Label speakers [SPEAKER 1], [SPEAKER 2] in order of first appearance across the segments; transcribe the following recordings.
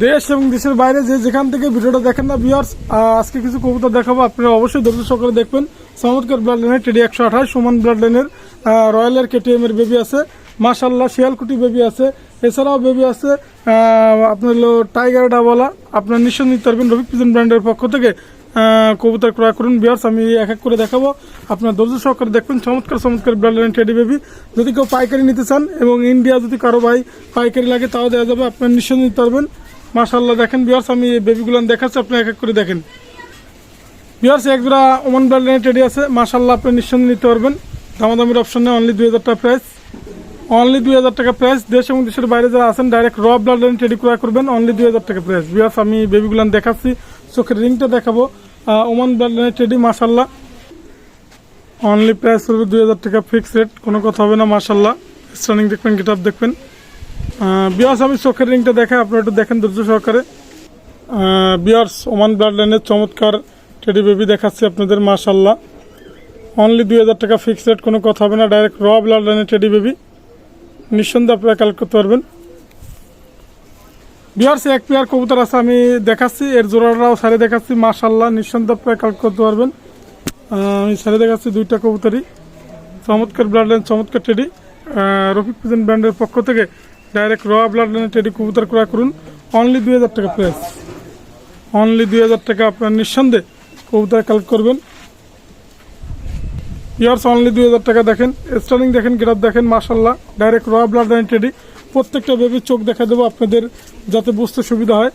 [SPEAKER 1] দেশ এবং দেশের বাইরে যে যেখান থেকে ভিডিওটা দেখেন না বিয়ার্স আজকে কিছু কবিতা দেখাবো। আপনারা অবশ্যই ধৈর্য সহকারে দেখবেন। চমৎকার ব্লাড লাইনের টেডি একশো আঠাশ, সমান ব্লাড লাইনের রয়্যালের কেটিএম এর বেবি আছে। মাশাল্লাহ শিয়ালকুটি বেবি আছে। এছাড়াও বেবি আছে আপনার হলো টাইগার ডাবলা আপনার নিশ্চয় নিতে পারবেন রবি পিজন ব্র্যান্ডের পক্ষ থেকে কবুতর ক্রয় করুন। বিয়ার্স আমি এক এক করে দেখাবো। আপনার ধৈর্য সহকারে দেখবেন। চমৎকার চমৎকার ব্লাড লাইন টেডি বেবি যদি কেউ পাইকারি নিতে চান এবং ইন্ডিয়া যদি কারও ভাই পাইকারি লাগে, তাও দেওয়া যাবে। আপনার নিশ্চয় নিতে পারবেন। মাশাল্লাহ দেখেন বিয়ার্স আমি বেবিগুলো দেখাচ্ছি, আপনি এক এক করে দেখেন। বিয়ার্স এক জোড়া ওমান লাইন টেডি আছে মাশাল্লাহ আপনি নিশ্চয় নিতে পারবেন। দামাদামির অপশন নেই অনলি দুই হাজার টাকা প্রাইস অনলি দুই হাজার টাকা প্রাইস দেশ এবং দেশের বাইরে যারা আছেন ডাইরেক্ট র ব্লাড লাইন টেডি ক্রয় করবেন অনলি দুই হাজার টাকা প্রাইস বিয়ার্স আমি বেবিগুলান দেখাচ্ছি, চোখের রিংটা দেখাবো। ওমান ব্লাড লাইনের টেডি মাশাল্লাহ অনলি প্রাইস পড়বে দুই হাজার টাকা ফিক্স রেট কোনো কথা হবে না মাশাল্লাহ স্টার্নিং দেখবেন গেট দেখবেন। বিয়ার্স, আমি চোখের রিংটা দেখাই, আপনারা একটু দেখেন ধৈর্য সহকারে। বিয়ার্স, ওমান ব্লাড লাইনের চমৎকার টেডি বেবি দেখাচ্ছি আপনাদের মাশাল্লাহ অনলি দুই হাজার টাকা ফিক্স রেট কোনো কথা হবে না ডাইরেক্ট র ব্লাড লাইনের টেডি বেবি নিঃসন্দেহে আপনারা কালেক্ট করতে পারবেন। বিহার্স এক পেয়ার কবুতর আছে, আমি দেখাচ্ছি, এর জোড়াটাও সারে দেখাচ্ছি মাশাল্লাহ নিঃসন্দেহে আপনারা কালেক্ট করতে পারবেন। আমি সারে দেখাচ্ছি দুইটা কবুতরই। চমৎকার ব্লাড লাইন চমৎকার টেডি রফিক পিজন ব্র্যান্ডের পক্ষ থেকে ডাইরেক্ট র ব্লাড লাইনের টেডি কবুতর ক্রয় করুন। অনলি দুই হাজার টাকা প্রাইস অনলি দুই হাজার টাকা আপনার নিঃসন্দেহে কবুতর কালেক্ট করবেন। ইয়ার্স অনলি দুই হাজার টাকা দেখেন। স্টার্নিং দেখেন গ্রাফ দেখেন মাশাল্লাহ ডাইরেক্ট র ব্লাড লাইন টেডি। প্রত্যেকটা বেবির চোখ দেখা দেবো আপনাদের, যাতে বুঝতে সুবিধা হয়।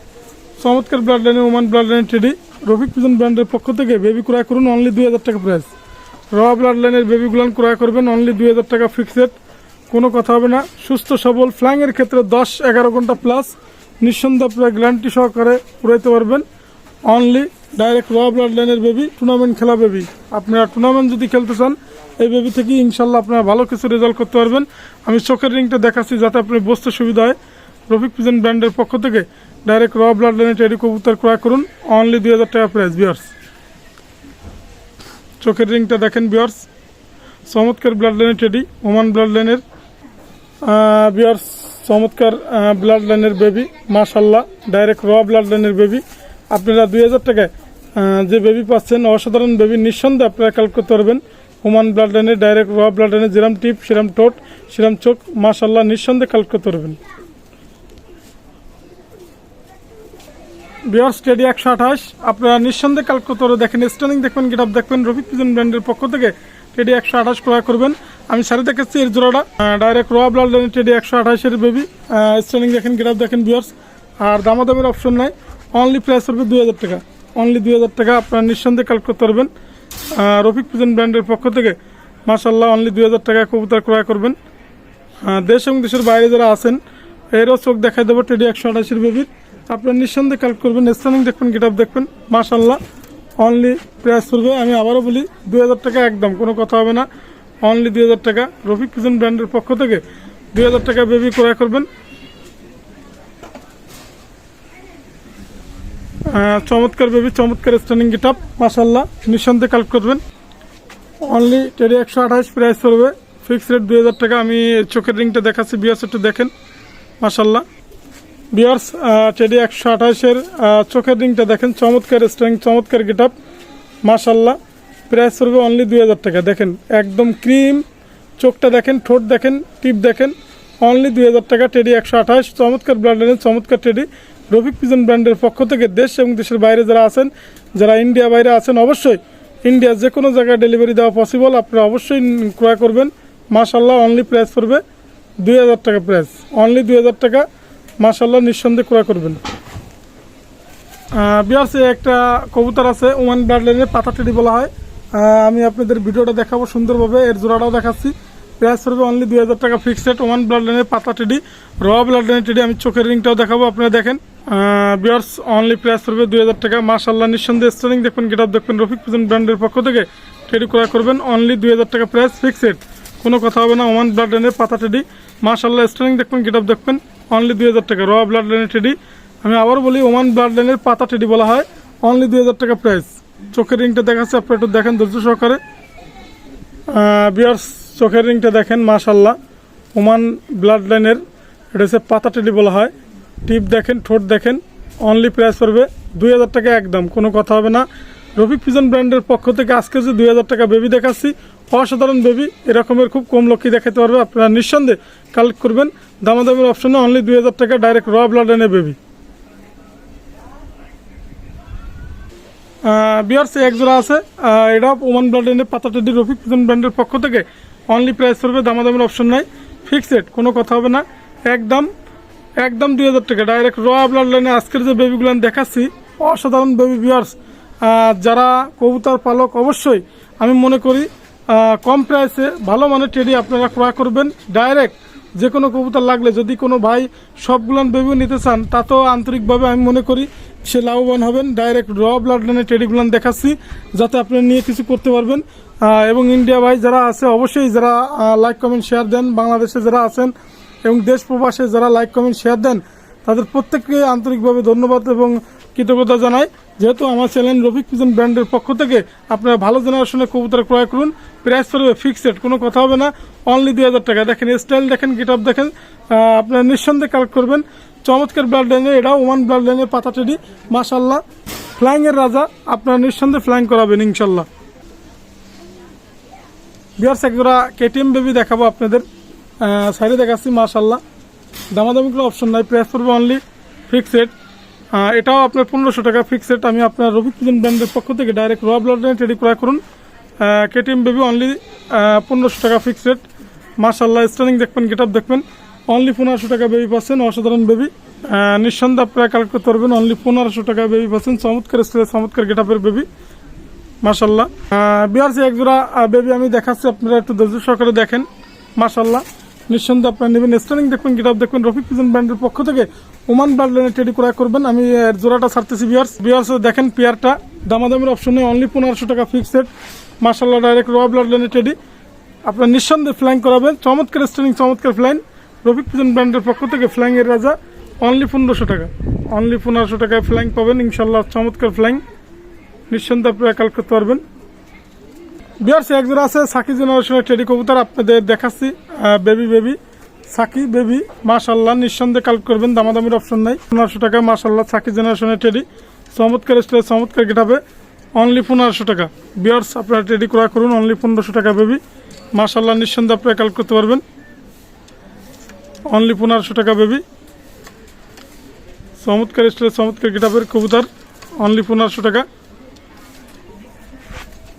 [SPEAKER 1] চমৎকার ব্লাড লাইনের Oman blood line teddy. Rafiq pigeon ব্র্যান্ডের পক্ষ থেকে বেবি ক্রয় করুন। অনলি দুই হাজার টাকা প্রাইস র ব্লাড লাইনের বেবিগুলান ক্রয় করবেন। অনলি দুই হাজার টাকা ফিক্সড কোনো কথা হবে না। সুস্থ, সবল ফ্ল্যাংয়ের ক্ষেত্রে দশ, এগারো ঘণ্টা প্লাস নিঃসন্দেহ আপনারা গ্যারান্টি সহকারে পুরাইতে পারবেন। অনলি ডাইরেক্ট র ব্লাড লাইনের বেবি টুর্নামেন্ট খেলা বেবি আপনারা টুর্নামেন্ট যদি খেলতে চান, এই বেবি থেকে ইনশাল্লাহ আপনারা ভালো কিছু রেজাল্ট করতে পারবেন। আমি চোখের রিংটা দেখাচ্ছি যাতে আপনি বসতে সুবিধা হয়। রফিক পিজন ব্র্যান্ডের পক্ষ থেকে ডাইরেক্ট র ব্লাড লাইনের টেডি কবুতর ক্রয় করুন। অনলি দুই হাজার টাকা প্রাইস বিয়ার্স চোখের রিংটা দেখেন বিয়ার্স চমৎকার ব্লাড লাইনের টেডি ওমান ব্লাড লাইনের বিয়ার্স চমৎকার ব্লাড লাইনের বেবি মাশাল্লাহ ডাইরেক্ট র ব্লাড লাইনের বেবি আপনারা দুই হাজার টাকায় যে বেবি পাচ্ছেন, অসাধারণ বেবি নিঃসন্দেহে আপনারা কালেক্ট করতে পারবেন। ওমান ব্লাড লাইনের ডাইরেক্ট র ব্লাড লাইনের যেরাম টিপ, সেরাম টোট সেরাম চোখ মাশাল্লাহ নিঃসন্দেহে কালেক্ট করতে পারবেন। বিয়ার স্টেডি একশো আঠাশ, আপনারা নিঃসন্দেহে কালেক্ট করতে দেখেন স্টানিং দেখবেন গেট আপ দেখবেন। রফিক পিজন ব্র্যান্ডের পক্ষ থেকে টেডি একশো আঠাশ ক্রয় করবেন। আমি সারি দেখাচ্ছি এর জোড়াটা। ডাইরেক্ট র ব্লাড লাইনের টেডি একশো আঠাশের বেবি স্টানিং দেখেন আপ দেখেন বিয়ার্স আর দামাদামের অপশন নাই। অনলি প্রাইস পড়বে দুই হাজার টাকা। অনলি দুই হাজার টাকা আপনারা নিঃসন্দেহে কালেক্ট করতে পারবেন। রফিক পিজন ব্র্যান্ডের পক্ষ থেকে মাশাল্লাহ অনলি দুই হাজার টাকা কবুতর ক্রয় করবেন। দেশ এবং দেশের বাইরে যারা আছেন, এরও চোখ দেখাই দেবো টেডি একশো আঠাশির বেবির আপনার নিঃসন্দেহে কালেক্ট করবেন স্টানিং দেখবেন গেট দেখবেন। মাশাল্লাহ অনলি প্রাইস পড়বে আমি আবারও বলি, দুই হাজার টাকা একদম, কোনো কথা হবে না। অনলি দুই হাজার টাকা। রফিক কিচেন ব্র্যান্ডের পক্ষ থেকে দুই হাজার টাকা বেবি ক্রয় করবেন। চমৎকার বেবি, চমৎকার স্টানিং গেট আপ নিঃসন্দেহে কালেক্ট করবেন। অনলি টেডি একশো আঠাশ প্রাইস পড়বে ফিক্স রেট দুই হাজার টাকা, আমি চোখের রিংটা দেখাচ্ছি একটু দেখেন মাশাল্লাহ বিয়ার্স টেডি একশো আঠাশের চোখের রিংটা দেখেন, চমৎকার স্ট্রেং চমৎকার গেট আপ মাশাল্লাহ প্রাইস পড়বে অনলি দুই হাজার টাকা। দেখেন, একদম ক্রিম চোখটা দেখেন, ঠোঁট দেখেন, টিপ দেখেন অনলি দুই হাজার টাকা টেডি একশো আঠাশ চমৎকার ব্র্যান্ডের চমৎকার টেডি রফিক পিজন ব্র্যান্ডের পক্ষ থেকে দেশ এবং দেশের বাইরে যারা আছেন, যারা ইন্ডিয়া বাইরে আছেন, অবশ্যই ইন্ডিয়া যে কোনো জায়গায় ডেলিভারি দেওয়া পসিবল আপনারা অবশ্যই ক্রয় করবেন। মাশাল্লাহ অনলি প্রাইস পড়বে দুই হাজার টাকা প্রাইস অনলি দুই হাজার টাকা। মাশাল্লাহ নিঃসন্দেহে ক্রয় করবেন। বিয়ার্সে একটা কবুতর আছে, ওমান ব্লাড লাইনের পাতা টেডি বলা হয়। আমি আপনাদের ভিডিওটা দেখাবো সুন্দরভাবে, এর জোড়াটাও দেখাচ্ছি। প্রাইস পড়বে অনলি দুই হাজার টাকা ফিক্সড ওমান ব্লাড পাতা টেডি র ব্লাড টেডি। আমি চোখের রিংটাও দেখাবো, আপনারা দেখেন। বিয়ার্স অনলি প্রাইস পড়বে দুই হাজার টাকা। মাশাল্লাহ নিঃসন্দেহে স্টারিং দেখবেন গেট আপ দেখবেন রফিক পিজন ব্র্যান্ডের পক্ষ থেকে টেডি ক্রয় করবেন অনলি দুই হাজার টাকা প্রাইস ফিক্সড কোনো কথা হবে না, ওমান ব্লাড লাইনের পাতা টেডি। মাশাল্লাহ স্টারিং দেখবেন গেট আপ দেখবেন অনলি দুই হাজার টাকা। র ব্লাড লাইনের টেডি আমি আবার বলি, ওমান ব্লাড লাইনের পাতা টেডি বলা হয়। অনলি দুই হাজার টাকা প্রাইস চোখের রিংটা দেখাচ্ছে, আপনারা একটু দেখেন ধৈর্য সহকারে। বিয়ার্স চোখের রিংটা দেখেন মাশাল্লাহ ওমান ব্লাড লাইনের এটা হচ্ছে পাতা টেডি বলা হয়। টিপ দেখেন, ঠোঁট দেখেন অনলি প্রাইস পড়বে দুই হাজার টাকা একদম। কোনো কথা হবে না। রফিক ফিজন ব্র্যান্ডের পক্ষ থেকে আজকে যে দুই হাজার টাকা বেবি দেখাচ্ছি, অসাধারণ বেবি এরকমের খুব কম লক্ষ্যে দেখাতে পারবে, আপনারা নিঃসন্দেহে কালেক্ট করবেন। দামাদামের অপশনে অনলি দুই হাজার টাকা ডাইরেক্ট র ব্লাড এনে বেবি বিয়ার্স এক জোড়া আছে। এটা ওমান ব্র্যান্ডের পাতাটেডি রফিক ফিজন ব্র্যান্ডের পক্ষ থেকে অনলি প্রাইস পড়বে দামাদামের অপশন নাই। ফিক্সড কোনো কথা হবে না। একদম একদম দুই হাজার টাকা ডাইরেক্ট র ব্লাড লাইনে আজকের যে বেবিগুলো দেখাচ্ছি, অসাধারণ বেবি বিয়ার্স যারা কবুতর পালক, অবশ্যই আমি মনে করি কম প্রাইসে ভালো মানের টেডি আপনারা ক্রয় করবেন। ডাইরেক্ট যে কোনো কবুতর লাগলে, যদি কোনো ভাই সবগুলান বেবিও নিতে চান, তাতেও আন্তরিকভাবে আমি মনে করি সে লাভবান হবেন। ডাইরেক্ট র ব্লাড লাইনে টেডিগুলান দেখাচ্ছি, যাতে আপনি নিয়ে কিছু করতে পারবেন। এবং ইন্ডিয়া ভাই যারা আছে, অবশ্যই যারা লাইক কমেন্ট শেয়ার দেন। বাংলাদেশে যারা আছেন এবং দেশ প্রবাসে যারা লাইক কমেন্ট শেয়ার দেন, তাদের প্রত্যেককে আন্তরিকভাবে ধন্যবাদ এবং কৃতজ্ঞতা জানাই। যেহেতু আমার চ্যানেল রফিক পিজন ব্র্যান্ডের পক্ষ থেকে আপনারা ভালো জেনারেশনের কবুতর ক্রয় করুন প্রাইস পড়বে ফিক্সড কোনো কথা হবে না। অনলি দুই হাজার টাকা। দেখেন স্টাইল দেখেন গেট আপ দেখেন আপনারা নিঃসন্দেহে কালেক্ট করবেন। চমৎকার ব্লাড লাইনে এটা ওমান ব্লাড লাইনের পাতা টেডি মাসাল্লাহ ফ্লাইং এর রাজা, আপনারা নিঃসন্দেহে ফ্লাইং করাবেন ইনশাল্লাহ বিয়ার্স একজোড়া কেটিএম বেবি দেখাবো আপনাদের। সাইডে দেখাচ্ছি মাশাল্লাহ দামাদামি কোনো অপশন নাই প্রাইস পড়বে অনলি ফিক্সড এটাও আপনার পনেরোশো টাকা ফিক্সড আমি আপনার রবি কিচেন ব্র্যান্ডের পক্ষ থেকে ডাইরেক্ট র ব্লাড রেডি ক্রয় করুন। কেটিএম বেবি অনলি পনেরোশো টাকা ফিক্সড মাশাল্লাহ স্টার্নিং দেখবেন গেট আপ দেখবেন। অনলি পনেরোশো টাকা বেবি পাচ্ছেন অসাধারণ বেবি নিঃসন্দেহে আপনারা কালেক্ট করতে পারবেন অনলি পনেরোশো টাকা বেবি পাচ্ছেন চমৎকার স্টাইলের চমৎকার গেট আপের বেবি মাশাল্লাহ বিআরসি এক জোড়া বেবি আমি দেখাচ্ছি, আপনারা একটু ধৈর্য সহকারে দেখেন। মাশাল্লাহ নিঃসন্দেহে আপনারা নেবেন স্টার্নিং দেখবেন গিটাপ দেখবেন। রফিক পিজন ব্র্যান্ডের পক্ষ থেকে ওমান ব্লাড লাইনে টেডি ক্রয় করবেন। আমি জোড়াটা ছাড়তেছি বিয়ার্স বিয়ার্স দেখেন, পেয়ারটা। দামাদামের অপশনে অনলি পনেরোশো টাকা ফিক্সড মাশাল্লাহ ডাইরেক্ট র ব্লাড লাইনে টেডি আপনার নিঃসন্দেহে ফ্লাইং করাবেন। চমৎকার স্টার্নিং চমৎকার ফ্লাইন রফিক পিজন ব্র্যান্ডের পক্ষ থেকে ফ্লাইং এর রাজা। অনলি পনেরোশো টাকা। অনলি পনেরোশো টাকায় ফ্লাইং পাবেন। ইনশাল্লাহ চমৎকার ফ্লাইং নিঃসন্দেহে আপনারা কাল করতে পারবেন। বিয়ার্স একজন আছে সাকি জেনারেশনের টেডি কবুতর। আপনাদের দেখাচ্ছি বেবি বেবি সাকি বেবি মাশাল্লাহ নিঃসন্দেহে কালেক্ট করবেন, দামাদামির অপশন নাই। পনেরোশো টাকা মাশাল্লাহ সাকি জেনারেশনের টেডি চমৎকার স্টাইল চমৎকার গেটাবে। অনলি পনেরোশো টাকা। বিয়ার্স আপনারা টেডি ক্রয় করুন অনলি পনেরোশো টাকা বেবি। মাশাল্লাহ নিঃসন্দেহে আপনারা কালেক্ট করতে পারবেন। অনলি পনেরোশো টাকা বেবি। চমৎকার স্টাইল চমৎকার গেটাবের কবুতর। অনলি পনেরোশো টাকা।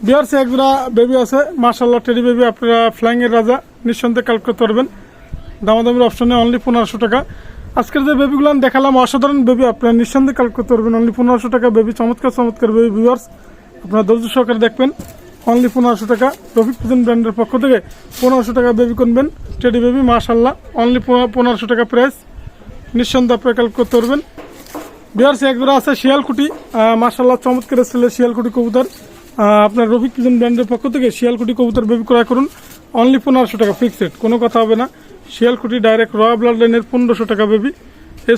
[SPEAKER 1] বিহার এক জোড়া বেবি আছে। মার্শাল্লাহ টেডি বেবি, আপনারা ফ্লাইং এর রাজা। নিঃসন্দেহে কালেক্ট করতে পারবেন। দামাদামির অপশনে অনলি পনেরোশো টাকা। আজকের যে বেবিগুলো আমি দেখালাম, অসাধারণ বেবি আপনারা নিঃসন্দেহে কালেক্ট করতে পারবেন। অনলি পনেরোশো টাকা বেবি চমৎকার চমৎকার বেবি ভিউয়ার্স আপনারা ধৈর্য সহকারে দেখবেন। অনলি পনেরোশো টাকা। রফিক ফুজন ব্র্যান্ডের পক্ষ থেকে পনেরোশো টাকা বেবি কিনবেন। টেডি বেবি মার্শাল্লাহ অনলি পনেরোশো টাকা প্রাইস নিঃসন্দেহে আপনারা কালেক্ট করতে পারবেন। বিহার একবার আছে শিয়ালকুটি। মার্শাল্লাহ চমৎকার ছেলে, শিয়ালকুটি কবুতর। আপনার রফিক কিজন ব্র্যান্ডের পক্ষ থেকে শিয়ালকুটি কবুতর বেবি ক্রয় করুন। অনলি পনেরোশো টাকা ফিক্সড কোনো কথা হবে না। শিয়ালকুটি ডাইরেক্ট র ব্লাড লাইনের পনেরোশো টাকা বেবি।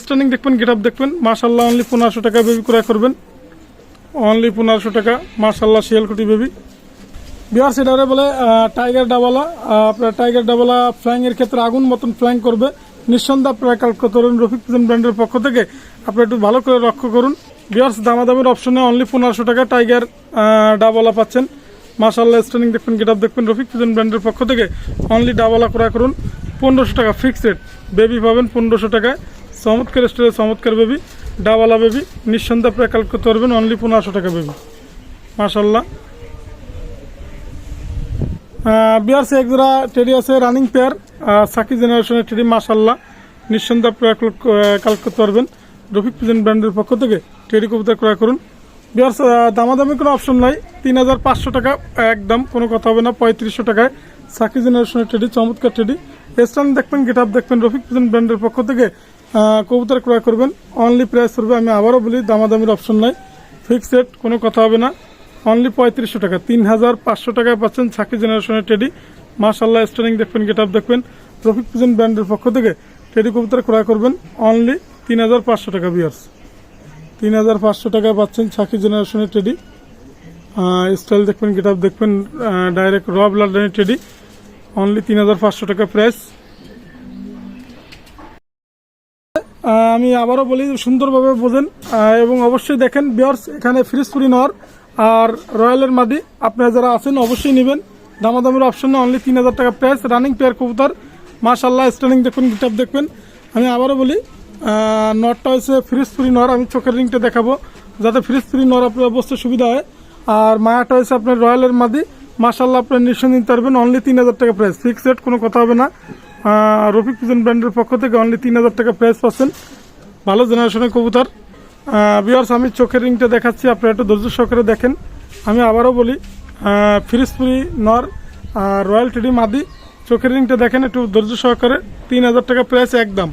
[SPEAKER 1] স্টার্নিং দেখবেন, গেট আপ দেখবেন মাশাল্লাহ অনলি পনেরোশো টাকা বেবি ক্রয় করবেন। অনলি পনেরোশো টাকা মাশাল্লাহ শিয়ালকুটি বেবি। বিহার সেটারে বলে টাইগার ডাবালা। আপনার টাইগার ডাবালা ফ্লাইং এর ক্ষেত্রে আগুন মতন ফ্লাইং করবে। নিঃসন্দেহে আপনারা কালেক্ট করতে পারেন রফিক ব্র্যান্ডের পক্ষ থেকে আপনারা একটু ভালো করে লক্ষ্য করুন। বিহার দামাদামের অপশনে অনলি পনেরোশো টাকা টাইগার ডাবালা পাচ্ছেন। মাসাল্লাহ স্টার্নিং দেখবেন, গেট আপ দেখবেন, রফিক পিজন ব্র্যান্ডের পক্ষ থেকে। অনলি ডাবালা ক্রয় করুন। পনেরোশো টাকা ফিক্সড বেবি পাবেন পনেরোশো টাকায়। চমৎকার স্টোরে চমৎকার বেবি ডাবালা বেবি নিঃসন্দেহে আপনারা কালেক্ট করতে পারবেন অনলি পনেরোশো টাকা বেবি মাসাল্লাহ বিআরসি এক জোড়া টেডি আছে রানিং পেয়ার সাকি জেনারেশনের টেডি মাসাল্লাহ নিঃসন্দেহে আপনারা কালেক্ট করতে পারবেন। রফিক পিজন ব্র্যান্ডের পক্ষ থেকে টেডি কবিতা ক্রয় করুন। বিআরস দামাদামি কোনো অপশন নাই। তিন হাজার পাঁচশো টাকা, একদম কোনো কথা হবে না, পঁয়ত্রিশশো টাকায়। সাকি জেনারেশনের টেডি, চমৎকার টেডি। স্টান দেখবেন গেট আপ দেখবেন, রফিক ব্র্যান্ডের পক্ষ থেকে কবুতর ক্রয় করবেন। অনলি প্রাইস করবে আমি আবারও বলি, দামাদামির অপশন নাই। ফিক্সড রেট কোনো কথা হবে না। অনলি পঁয়ত্রিশশো টাকা তিন হাজার পাঁচশো টাকায় পাচ্ছেন সাকি জেনারেশনের টেডি। মার্শাল্লাহ স্টারিং দেখবেন গেট আপ দেখবেন। রফিক পিজন ব্র্যান্ডের পক্ষ থেকে টেডি কবুতর ক্রয় করবেন। অনলি তিন হাজার পাঁচশো টাকা বিয়ার্স তিন হাজার পাঁচশো টাকায় পাচ্ছেন সাকি জেনারেশনের টেডি। স্টাইল দেখবেন গেট আপ দেখবেন ডাইরেক্ট রব ব্লাড টেডি। অনলি তিন হাজার পাঁচশো টাকা প্রাইস আমি আবারও বলি, সুন্দরভাবে বোঝেন। এবং অবশ্যই দেখেন বিয়ার্স এখানে ফ্রিজপুরি নর আর রয়্যালের মাদি। আপনারা যারা আছেন, অবশ্যই নেবেন। দামাদামের অপশনে অনলি তিন হাজার টাকা প্রাইস রানিং পেয়ার কবুতর। মাশাল্লাহ স্টার্নিং দেখুন, গিটাপ দেখবেন। আমি আবারও বলি নটটা হচ্ছে ফ্রিজপুরি নর। আমি চোখের রিংটা দেখাবো, যাতে ফ্রিজপুরি নর আপনার বসতে সুবিধা হয়। আর মায়াটা হয়েছে আপনার রয়্যালের মাদি। মাশাল্লাহ আপনার নিঃসন্দেহ নিতে পারবেন। অনলি তিন হাজার টাকা প্রাইস ফিক্স রেট কোনো কথা হবে না। রফিক পিজন ব্র্যান্ডের পক্ষ থেকে অনলি তিন হাজার টাকা প্রাইস পাচ্ছেন। ভালো জেনারেশনের কবুতর। বিয়ার্স আমি চোখের রিংটা দেখাচ্ছি। আপনারা একটু ধৈর্য সহকারে দেখেন। আমি আবারও বলি ফিরিসপুরি নর রয়্যাল টেডি মাদি। চোখের রিংটা দেখেন, একটু ধৈর্য সহকারে। তিন হাজার টাকা প্রাইস একদম।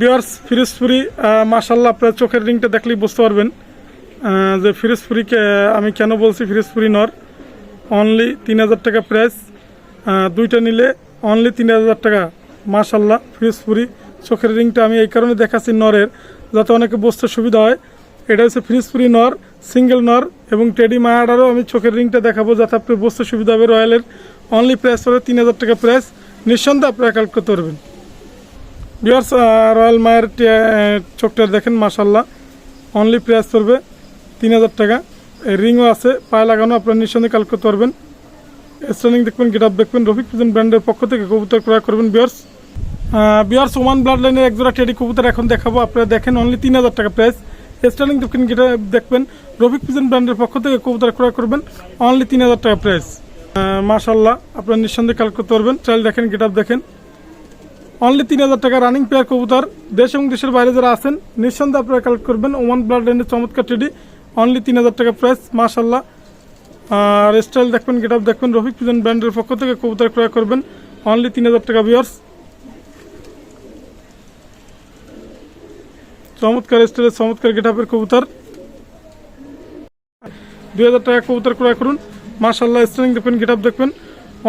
[SPEAKER 1] বিয়ার্স ফিরিসপুরি মাসাল্লাহ আপনার চোখের রিংটা দেখলেই বুঝতে পারবেন। যে ফিরিসপুরিকে আমি কেন বলছি ফিরিসপুরি নর? অনলি তিন হাজার টাকা প্রাইস দুইটা নিলে অনলি তিন হাজার টাকা। মাশাল্লাহ ফ্রিজপুরি চোখের রিংটা আমি এই কারণে দেখাচ্ছি নরের, যাতে অনেকে বসতে সুবিধা হয়। এটা হচ্ছে ফ্রিজপুরি নর সিঙ্গেল নর এবং টেডি মায়াডারও আমি চোখের রিংটা দেখাবো যাতে আপনি বসতে সুবিধা হবে রয়্যালের। অনলি প্রাইস হবে তিন হাজার টাকা প্রাইস নিঃসন্দেহে আপনারা কালেক্ট করতে পারবেন। বিয়ার্স রয়্যাল মায়ের চোখটা দেখেন মাশাল্লাহ অনলি প্রাইস পড়বে তিন হাজার টাকা। রিংও আছে, পায়ে লাগানো, আপনারা নিঃসন্দেহে কালেক্ট করতে পারবেন। স্টার্নিং দেখবেন গেট আপ দেখবেন, রফিক পিজন ব্র্যান্ডের পক্ষ থেকে কবুতর ক্রয় করবেন বিয়ার্স বিয়ার্স ওমান ব্লাড লাইনের একজোড়া টেডি কবুতর এখন দেখাবো, আপনারা দেখেন অনলি তিন হাজার টাকা প্রাইস স্টার্নিং দেখবেন গেট দেখবেন, রফিক পিজন ব্র্যান্ডের পক্ষ থেকে কবুতর ক্রয় করবেন অনলি তিন হাজার টাকা প্রাইস মাশাল্লাহ আপনারা নিঃসন্দেহে কালেক্ট করতে পারবেন চাইল দেখেন গেট আপ দেখেন। অনলি তিন হাজার টাকা রানিং পেয়ার কবুতর। দেশ এবং দেশের বাইরে যারা আছেন, নিঃসন্দেহে আপনারা কালেক্ট করবেন ওমান ব্লাড লাইনের চমৎকার টেডি অনলি তিন হাজার টাকা প্রাইস মাশাল্লাহ আর স্টাইল দেখবেন গেট আপ দেখবেন, রফিক পিজন ব্র্যান্ডের পক্ষ থেকে কবুতর ক্রয় করবেন। অনলি তিন হাজার টাকা বিয়ার্স চমৎকার স্টাইলের চমৎকার গেট আপের কবুতর। দুই হাজার টাকা কবুতর ক্রয় করুন। মাশাল্লাহ স্টাইলিং দেখবেন গেট আপ দেখবেন।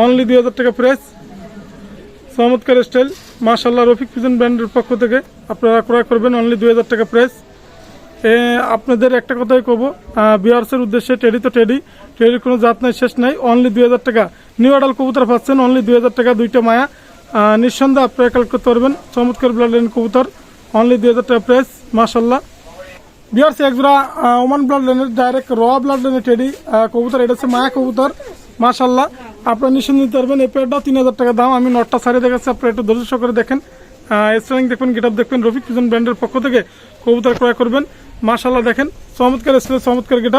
[SPEAKER 1] অনলি দুই হাজার টাকা প্রাইস চমৎকার স্টাইল মাশাল্লাহ রফিক পিজন ব্র্যান্ডের পক্ষ থেকে আপনারা ক্রয় করবেন। অনলি দুই হাজার টাকা প্রাইস আপনাদের একটা কথাই কব বিয়ার্সের উদ্দেশ্যে টেডি তো টেডি, টেডির কোনো জাত নাই, শেষ নাই অনলি দুই হাজার টাকা। নিউ আডাল কবুতর পাচ্ছেন অনলি দুই হাজার টাকা, দুইটা মায়া। নিঃসন্দেহে আপনারা কালেক্ট করতে পারবেন, চমৎকার ব্লাড লাইন কবুতর অনলি দুই হাজার টাকা প্রাইস মাশাল্লাহ বিয়ার্স একজোড়া ওমান ব্লাড লাইনের ডাইরেক্ট র ব্লাড লাইনের টেডি কবুতর, এটা হচ্ছে মায়া কবুতর মাশাল্লাহ আপনারা নিঃসন্দেহে নিতে পারবেন, এই পেয়ারটাও তিন হাজার টাকা দাম, আমি নটটা সারিয়ে দেখাচ্ছি, আপনারা একটু ধৈর্য করে দেখেন। স্টারিং দেখবেন গেট দেখবেন রফিক পিজন ব্র্যান্ডের পক্ষ থেকে কবুতর ক্রয় করবেন। মাশাল্লাহ দেখেন, চমৎকার স্টাইল চমৎকার গেট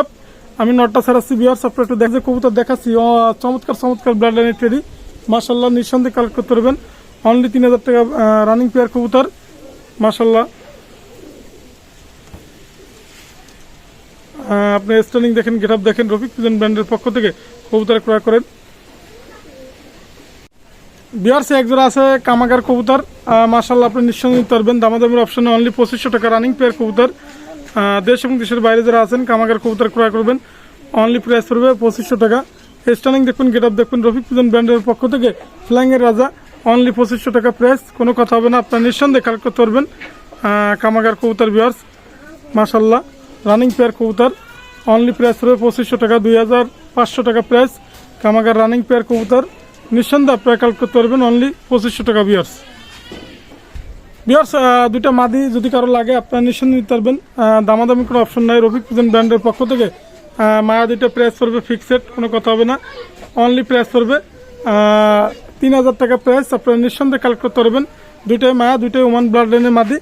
[SPEAKER 1] আমি নটটা সারাচ্ছি বিয়ার্স আপনারা একটু দেখে কবুতর দেখাচ্ছি। চমৎকার চমৎকার ব্লাড লাইনের টেডি মাশাল্লাহ নিঃসন্দেহে কালেক্ট করতে পারবেন। অনলি তিন হাজার টাকা রানিং পেয়ার কবুতর। মাশাল্লাহ আপনি স্টার্নিং দেখেন গেটআপ দেখেন, রফিক পিজন ব্র্যান্ডের পক্ষ থেকে কবুতর ক্রয় করেন। বিয়ার্সে একজোড়া আছে কামাগার কবুতর। মার্শাল্লাহ আপনি নিঃসন্দেহে নিতে পারবেন। দামাদামের অপশনে অনলি পঁচিশশো টাকা রানিং পেয়ার কবুতর। দেশ এবং দেশের বাইরে যারা আছেন, কামাগার কবুতর ক্রয় করবেন। অনলি প্রাইস পড়বে পঁচিশশো টাকা। স্টার্নিং দেখবেন গেট আপ দেখবেন রফিক পিজন ব্র্যান্ডের পক্ষ থেকে ফ্ল্যাঙ্গের রাজা। অনলি পঁচিশশো টাকা প্রাইস কোনো কথা হবে না, আপনার নিঃসন্দেহে কালেক্ট করতে পারবেন। কামাগার কবুতর বিয়ার্স মাশাল্লাহ রানিং পেয়ার কবুতর। অনলি প্রাইস রয়ে পঁচিশশো টাকা, দুই হাজার পাঁচশো টাকা প্রাইস কামাগার রানিং পেয়ার কবুতর। নিঃসন্দেহে আপনারা কালেক্ট করতে পারবেন অনলি পঁচিশশো টাকা বিয়ার্স বিয়ার্স দুইটা মাদি যদি কারও লাগে, আপনারা নিঃসন্দেহে নিতে পারবেন। দামাদামি কোনো অপশন নাই। রফিক পিজন ব্র্যান্ডের পক্ষ থেকে মায়া দুইটা প্রাইস পড়বে ফিক্সড কোনো কথা হবে না। অনলি প্রাইস পড়বে। তিন হাজার টাকা প্রাইস আপনারা নিঃসন্দেহে কালেক্ট করতে পারবেন। দুইটাই মায়া, দুইটাই ওমান ব্লাড লাইনের মাদি।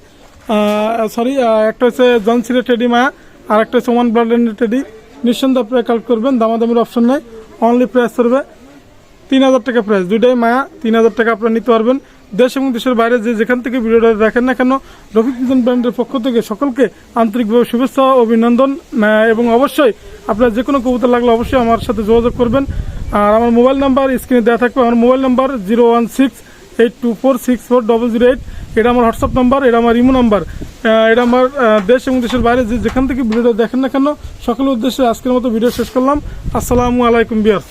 [SPEAKER 1] সরি একটা হচ্ছে জনসিরের টেডি মায়া আর একটা হচ্ছে ওমান ব্লাড লাইনের টেডি নিঃসন্দেহে আপনারা কালেক্ট করবেন, দামাদামির অপশন নাই। অনলি প্রাইস পড়বে। তিন হাজার টাকা প্রাইস দুইটাই মায়া, তিন হাজার টাকা আপনারা নিতে পারবেন। দেশ এবং দেশের বাইরে যে যেখান থেকে ভিডিওটা দেখেন না কেন রফিক পিজন ব্র্যান্ডের পক্ষ থেকে সকলকে আন্তরিকভাবে শুভেচ্ছা অভিনন্দন এবং অবশ্যই আপনার যে কোনো কবুতর লাগলে অবশ্যই আমার সাথে যোগাযোগ করবেন। আর আমার মোবাইল নাম্বার স্ক্রিনে দেওয়া থাকবে। আমার mobile number zero one six eight two four six four double zero eight. এটা আমার হোয়াটসঅ্যাপ নাম্বার, এটা আমার ইমো নাম্বার। এটা আমার দেশ এবং দেশের বাইরে যে যেখান থেকে ভিডিওটা দেখেন না কেন, সকলের উদ্দেশ্যে আজকের মতো ভিডিও শেষ করলাম। আসসালামু আলাইকুম বিয়ার্স